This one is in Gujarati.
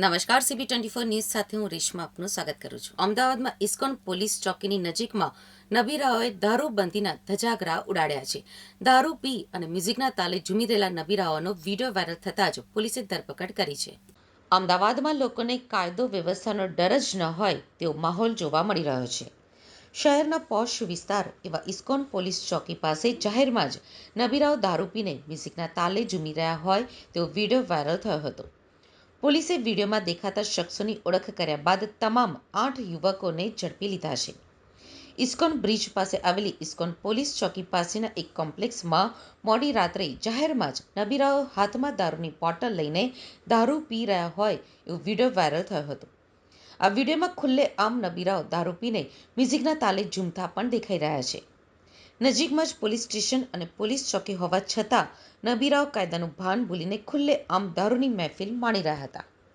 નમસ્કાર, સીબી ટ્વેન્ટી ફોર ન્યૂઝ સાથે હું રેશમા આપનું સ્વાગત કરું છું. અમદાવાદમાં ઇસ્કોન પોલીસ ચોકીની નજીકમાં નબીરાઓએ દારૂબંધીના ધજાગરા ઉડાડ્યા છે. દારૂ પી અને મ્યુઝિકના તાલે ઝૂમી રહેલા નબીરાઓનો વીડિયો વાયરલ થતાં જ પોલીસે ધરપકડ કરી છે. અમદાવાદમાં લોકોને કાયદો વ્યવસ્થાનો ડર જ ન હોય તેવો માહોલ જોવા મળી રહ્યો છે. શહેરના પોશ વિસ્તાર એવા ઇસ્કોન પોલીસ ચોકી પાસે જાહેરમાં જ નબીરાઓ દારૂ પીને મ્યુઝિકના તાલે ઝૂમી રહ્યા હોય તેવો વીડિયો વાયરલ થયો હતો. પોલીસે વિડીયોમાં દેખાતા શખ્સોની ઓળખ કર્યા બાદ તમામ આઠ યુવકોને ઝડપી લીધા છે. ઇસ્કોન બ્રિજ પાસે આવેલી ઇસ્કોન પોલીસ ચોકી પાસેના એક કોમ્પ્લેક્સમાં મોડી રાત્રે જાહેરમાં જ નબીરાઓ હાથમાં દારૂની બોટલ લઈને દારૂ પી રહ્યા હોય એવો વીડિયો વાયરલ થયો હતો. આ વિડીયોમાં ખુલ્લે આમ નબીરાઓ દારૂ પીને મ્યુઝિકના તાલે ઝૂમતા પણ દેખાઈ રહ્યા છે. નજીકમાં જ પોલીસ સ્ટેશન અને પોલીસ ચોકી હોવા છતાં નબીરાવ કાયદાનું ભાન ભૂલીને ખુલ્લે આમ દારૂની મહેફિલ માણી રહ્યા હતા.